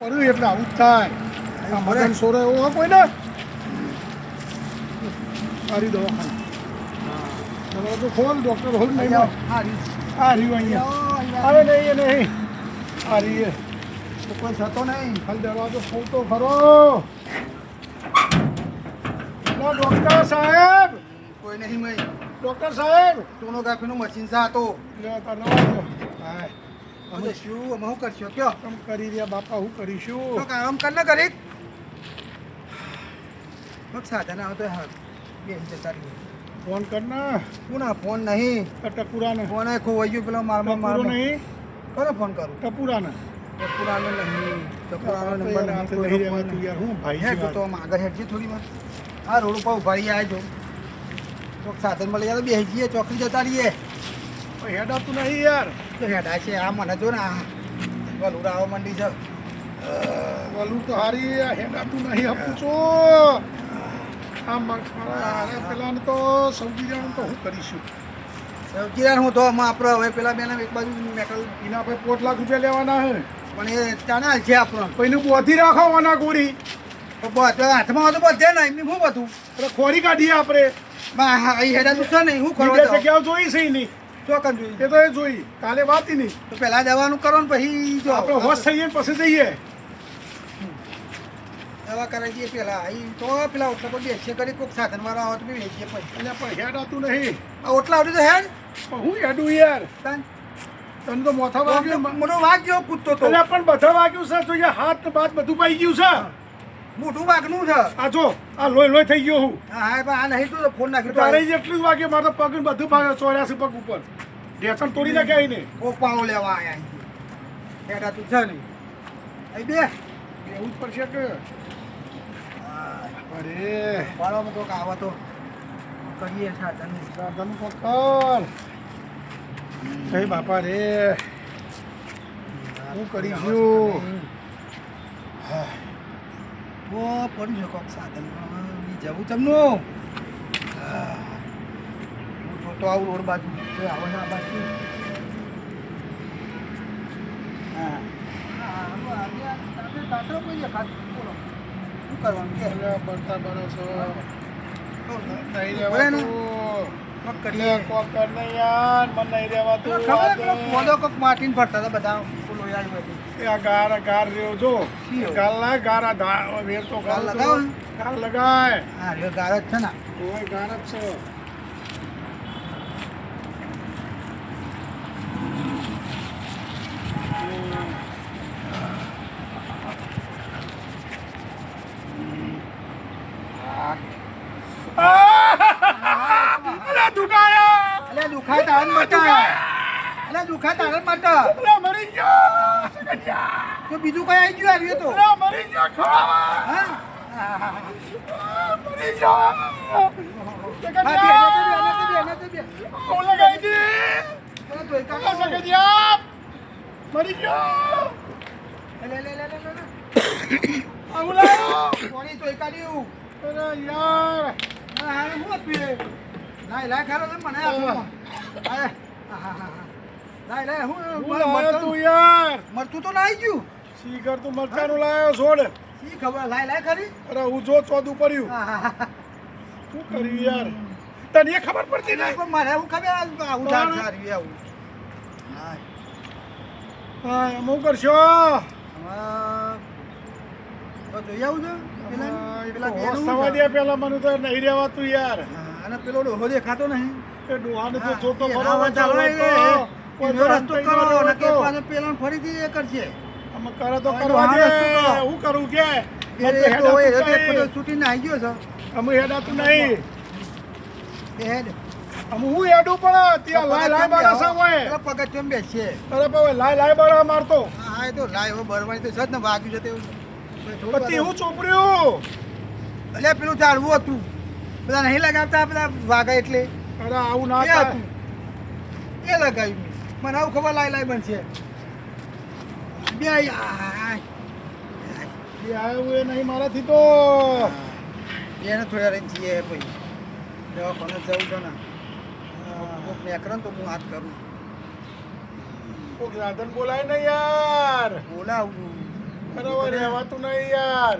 પડ્યું એટલે આવું થાય. મદન સોરો એવો હોય કોઈને? સારી દવાખાના. તો ખોલ ડૉક્ટર હોલ નહીં આ રહ્યું. અહીંયા. આવે નહીં એ નહીં. આ એ. કોઈ થતો નહીં. ખાલી દરવાજો ખોલતો ખરો ડૉક્ટર સાહેબ. કોઈ નહીં મય. ડૉક્ટર સાહેબ. સોનોગ્રાફીનું મશીન સાતો તો. હા અમે શું? અમે શું કરશો? કયો? કેમ કરી રહ્યા બાપા હું કરીશું? કામ કર ને કરી. સાધન આવતો હા બે જતા ફોન કર ના. શું ના ફોન નહીં? ટપુરાને. ફોન આખો ખોવાઈ ગયો પેલો મારમાં મારો નહીં? કોને ફોન કરું? ટપુરાને. ટપુરાનો નહીં. ટપુરાનો નંબર નહીં. રહેવાતું યાર હું ભાઈ હે તો આમ આગળ હેડજે થોડી વાર. આ રોડ ઉપર ઉભારી આવજો ચોક સાધન મળી જાય તો બેસી જઈએ ચોકડી જતા રહીએ. આ હેડાતું નહીં યાર. હેડા છે આ મને જો ને આ વલુડા આવવા માંડી છે. ઓલું તો હારી હેડાતું નહીં આપું છો. આ મારા પેલાને તો સૌથી જણ તો હું કરીશું. કિરણ હું તો આપણે હવે પેલા બેને એક બાજુ મેટલ એના આપણે પોત લાખ રૂપિયા લેવાના હે પણ એ ચાના છે આપણો. કોઈનું બોધી રાખવાના બસ હાથમાં હોય તો બધે ને એમની શું બધું? ખોરી કાઢીએ આપણે હેડા તો નહીં હું કરવા જગ્યાઓ જોઈ છે નહીં ચોકન જોઈ એ તો એ જોઈ. કાલે વાત નહીં. તો પહેલા દવાનું કરો ને પછી જો. આપણે હોશ થઈએ ને પછી જઈએ. દવા કરાવી દઈએ પહેલા અહીં તો પેલા ઓટલા પર બેસીએ કરી કોઈક સાધન વાળા આવે તો બી વેચીએ પછી. એટલે પણ હેડાતું નહીં. આ ઓટલા આવડી તો હેડ. હું હેડું યાર. તાન. તને તો મોથા વાગ્યો. મને જેવો કૂદતો તો. પણ બધા વાગ્યું છે. જોઈએ હાથ બાદ બધું પાઈ ગયું છે. મોટું વાઘનું છે. આ જો આ લોહી લોહી થઈ ગયો હું. હા હા પણ આ નહીં તો ફોન નાખી તો તારે એટલું વાગે મારો પગ બધું ભાગે ચોર્યાસી પગ ઉપર. ઢેસણ તોડી નાખ્યા એને. ઓ પાવો લેવા આયા અહીં. હેડા તું છે નહીં. અહીં બે. એવું જ પડશે કે. અરે. વાળામાં કોઈક આવા તો કરીએ સાધન. સાધન પકડ હે બાપા રે. હું કરીશું ઓ પડી છે કોક સાધન. પણ જવું ચમનું હું. જોતો આવું રોડ બાજુ. આવે છે આ બાજુ. શું કરવાનું કે? નહીં બોલે કોક કર યાર મને નહીં રહેવાતું મોદો કોક માટીને ફરતા હતા બધું. એ આ ગાર ગાર રહ્યો જો ગાલ ના ગાર આ વેર તો ગાલ લગાવો લગાય. હા એ ગાર જ છે ને. કોઈ ગાર જ છે. દુખાયા અલે દુખાય દુખા તારે માટે. અલા મરી ગયો તો બીજું કઈ આવી ગયું આવ્યું તો? અલા મરી ગયો ખોળામાં મરી ગયો. મરી. લે, લે, લે, લે. આવું લાયો કાઢ્યું. અરે યાર. હા, હા, આપી ના લાય, છે, મને. લાય. હા, હા, હા, હું- હું લાયો તું યાર? મરચું તો લાઈ ગયું. શીખર તું મરચાનું લાયો છોડ. શી ખબર? લાય લાય ખરી. અરે હું જો ચોદું પડ્યું. શું કર્યું યાર? તને ખબર પડતી નહીં. પણ મારે એવું ખબર આ- આવું કોણ? ઝાડ સારું આવું. હા. હા કરશો? તો જોઈ આવું છે. પેલા પેલા. દે પેલા મને તો નહીં રહેવાતું યાર. અને પેલો ડોહો દેખાતો નહીં. એ ડોહાને તો જોતો એના ચાલો એનો રસ્તો કરો ના કે પાછો પેલાને ફરીથી એ કરશે આમાં કરે તો કરવા દે ડોહાને શું કરો? હું કરું કે? એ તો એ હેડાતું એક પેલો નહીં. છૂટીને આવી ગયો છે. અમે હેડાતું નહીં. હેડ. હું હેડું પણ? ત્યાં લાય લાય બારા સા હોય પેલા પગથિયામાં બેસીએ. અરે લાય લાય બારા મારતો. હા, હા, એ તો લાય હવે બરવાની તો છે જ ને વાગ્યું છે તે પતિ હું ચોપડ્યું? અલ્યા પેલું ઝાડવું હતું. બધા નહીં લગાવતા બધા વાઘા એટલે. અરે આવું ના હતું. એ લગાવ્યું. મને આવું ખબર લાય લાય બનશે બે આય. એ આવું એ નહીં મારાથી તો. એને થોડા રહી જઈએ પછી. દવાખાને જવું છો ને. કોક નેકરે તો હું હાથ કરું. કોક રાધન બોલાય ને યાર. બોલાવું. બરાબર રહેવાતું નહીં યાર.